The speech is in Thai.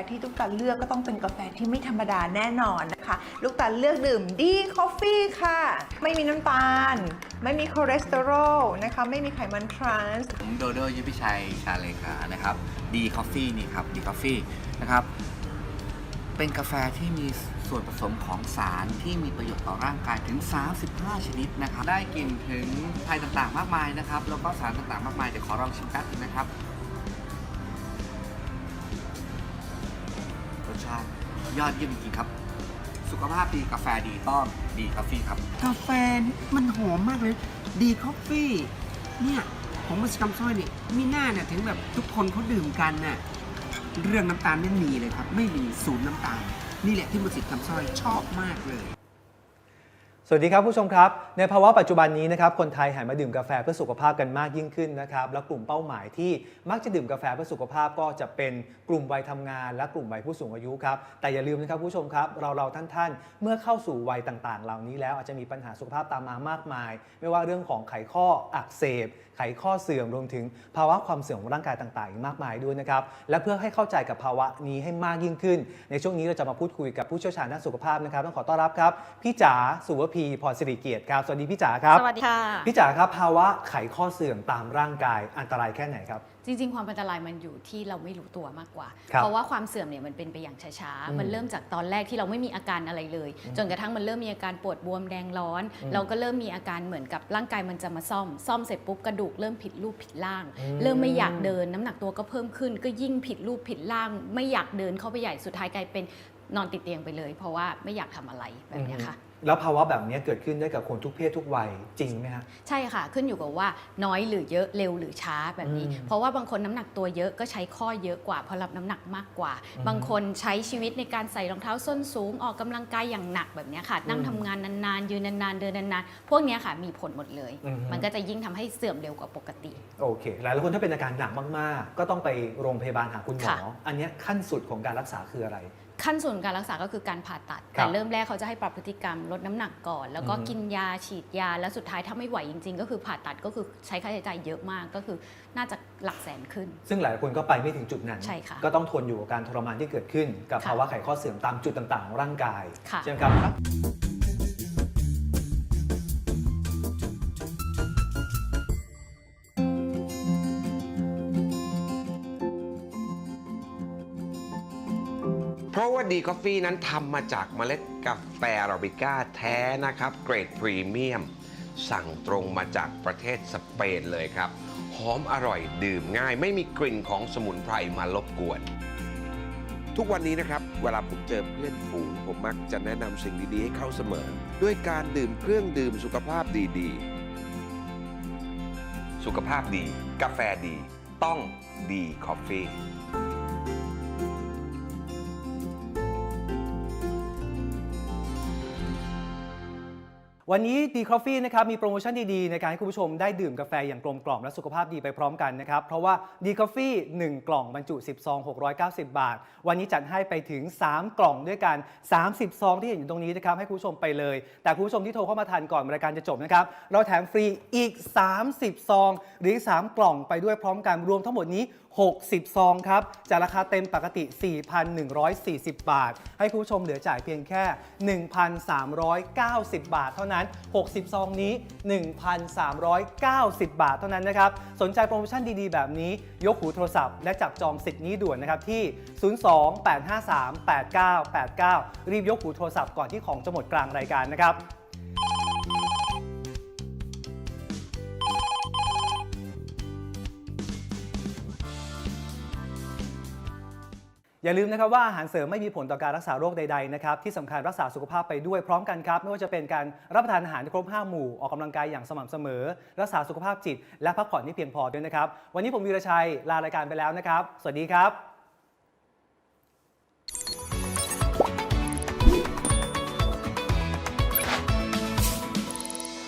ฟที่ลูกตาลเลือกก็ต้องเป็นกาแฟที่ไม่ธรรมดาแน่นอนนะคะ ลูกตาลเลือกดื่มดีคอฟฟี่ค่ะ ไม่มีน้ำตาล ไม่มีคอเลสเตอรอลนะคะ ไม่มีไขมันทรานส์ผมโดโดยุพิชัยชาเลขานะครับดีคอฟฟี่นี่ครับดีคอฟฟี่นะครับเป็นกาแฟที่มีส่วนผสมของสารที่มีประโยชน์ต่อร่างกายถึง 35 ชนิดนะครับ ได้กลิ่นถึงไทยต่างๆ มากมายนะครับ แล้วก็สารต่างๆ มากมาย เดี๋ยวขอลองชิมแป๊บนึงนะครับาติยอดเยี่ยมจริงๆครับ สุขภาพดีกาแฟดีต้องดีกาแฟครับ กาแฟมันหอมมากเลย ดีคอฟฟี่ เนี่ยของมัสกัมซอยนี่มีหน้าเนี่ยถึงแบบทุกคนเขาดื่มกันน่ะเรื่องน้ำตาลไม่มีเลยครับ ไม่มีศูนย์น้ำตาล นี่แหละที่มัสกัมซอยชอบมากเลย วัสดีครับผู้ชมครับ ในภาวะปัจจุบันนี้นะครับคนไทยหันมาดื่มกาแฟเพื่อสุขภาพกันมากยิ่งขึ้นนะครับแล้วกลุ่มเป้าหมายที่มักจะดื่มกาแฟเพื่อสุขภาพก็จะเป็นกลุ่มวัยทำงาน และกลุ่มวัยผู้สูงอายุครับแต่อย่าลืมนะครับผู้ชมครับเราเราท่านท่านเมื่อเข้าสู่วัยต่างๆ เหล่านี้แล้วอาจจะมีปัญหาสุขภาพตามมามากมาย ไม่ว่าเรื่องของไขข้ออักเสบ ไขข้อเสื่อมรวมถึงภาวะความเสื่อมของร่างกายต่างๆอีกมากมายด้วยนะครับและเพื่อให้เข้าใจกับภาวะนี้ให้มากยิ่งขึ้น ในช่วงนี้เราจะมาพูดคุยกับผู้เชี่ยวชาญด้านสุขภาพนะครับต้องขอต้อนรับครับพี่จ๋าสุวพีพรสิริเกียรติครับ สวัสดีพี่จ๋าครับ สวัสดีค่ะ พี่จ๋าครับภาวะไขข้อเสื่อมตามร่างกายอันตรายแค่ไหนครับ จริง ๆ ความอันตรายมันอยู่ที่เราไม่รู้ตัวมากกว่าครับเพราะว่าความเสื่อมเนี่ยมันเป็นไปอย่างช้าอืมๆมันเริ่มจากตอนแรกที่เราไม่มีอาการอะไรเลย จนกระทั่งมันเริ่มมีอาการปวดบวมแดงร้อนอืมเราก็เริ่มมีอาการเหมือนกับร่างกายมันจะมาซ่อม ซ่อมเสร็จปุ๊บกระดูกเริ่มผิดรูปผิดร่างอืมเริ่มไม่อยากเดิน น้ำหนักตัวก็เพิ่มขึ้น ก็ยิ่งผิดรูปผิดร่าง ไม่อยากเดินเข้าไปใหญ่สุดท้ายกลายเป็นนอนติดเตียงไปเลย เพราะว่าไม่อยากทำอะไรแบบเนี้ยค่ะ แล้วภาวะแบบนี้เกิดขึ้นได้กับคนทุกเพศทุกวัยจริงไหมฮะ ใช่ค่ะ ขึ้นอยู่กับว่าน้อยหรือเยอะเร็วหรือช้าแบบนี้อืมเพราะว่าบางคนน้ำหนักตัวเยอะก็ใช้ข้อเยอะกว่าเพราะรับน้ำหนักมากกว่าอืมบางคนใช้ชีวิตในการใส่รองเท้าส้นสูงออกกำลังกายอย่างหนักแบบเนี้ยค่ะ นั่งอืมทำงานนานๆ ยืนนานๆ เดินนานๆ พวกเนี้ยค่ะมีผลหมดเลยอืมมันก็จะยิ่งทำให้เสื่อมเร็วกว่าปกติ โอเค หลายๆคนถ้าเป็นอาการหนักมากๆ ก็ต้องไปโรงพยาบาลหาคุณหมอค่ะอันเนี้ยขั้นสุดของการรักษาคืออะไร ขั้นส่วนการรักษาก็คือการผ่าตัดครัแต่บเริ่มแรกเขาจะให้ปรับพฤติกรรมลดน้ำหนักก่อน แล้วก็อือฮึกินยาฉีดยาแล้วสุดท้ายถ้าไม่ไหวจริง ๆ ก็คือผ่าตัดก็คือใช้ค่าใช้จ่ายเยอะมากก็คือน่าจะหลักแสนขึ้น ซึ่งหลายคนก็ไปไม่ถึงจุดนั้นใช่ค่ะก็ต้องทนอยู่กับการทรมานที่เกิดขึ้น กับค่ะภาวะไขข้อเสื่อมตามจุดต่างๆของร่างกายค่ะใช่ไหมครับ เพราะว่าดีกาแฟนั้นทำมาจากเมล็ดกาแฟอาราบิก้าแท้นะครับ เกรดพรีเมียม สั่งตรงมาจากประเทศสเปนเลยครับ หอมอร่อยดื่มง่าย ไม่มีกลิ่นของสมุนไพรมารบกวน ทุกวันนี้นะครับ เวลาผมเจอเพื่อนฝูงผมมักจะแนะนำสิ่งดี ๆ ให้เขาเสมอ ด้วยการดื่มเครื่องดื่มสุขภาพดีๆ สุขภาพดี กาแฟดี ต้องดีคอฟฟี่ วันนี้ดีคอฟฟี่นะครับมีโปรโมชั่นดีๆ ในการให้คุณผู้ชมได้ดื่มกาแฟอย่างกลมกล่อมและสุขภาพดีไปพร้อมกันนะครับ เพราะว่าดีคอฟฟี่1กล่องบรรจุ10ซอง690 บาท วันนี้จัดให้ไปถึง 3 กล่องด้วยกัน 30 ซองที่เห็นอยู่ตรงนี้นะครับให้คุณผู้ชมไปเลย แต่คุณผู้ชมที่โทรเข้ามาทันก่อนรายการจะจบนะครับเราแถมฟรีอีก 30 ซอง หรือ 3 กล่องไปด้วยพร้อมกันรวมทั้งหมดนี้ 60 ซองครับ จากราคาเต็มปกติ 4,140 บาท ให้คุณผู้ชมเหลือจ่ายเพียงแค่ 1,390 บาท เท่านั้น 60 ซองนี้ 1,390 บาทเท่านั้นนะครับ สนใจโปรโมชั่นดีๆ แบบนี้ ยกหูโทรศัพท์และจับจองสิทธิ์นี้ด่วนนะครับที่ 02-853-8989 รีบยกหูโทรศัพท์ก่อนที่ของจะหมดกลางรายการนะครับ อย่าลืมนะครับว่าอาหารเสริมไม่มีผลต่อการรักษาโรคใดๆนะครับที่สำคัญรักษาสุขภาพไปด้วยพร้อมกันครับ ไม่ว่าจะเป็นการรับประทานอาหารครบ5หมู่ออกกำลังกายอย่างสม่ำเสมอ รักษาสุขภาพจิต และพักผ่อนที่เพียงพอด้วยนะครับวันนี้ผมวีรชัยลารายการไปแล้วนะครับ สวัสดีครับ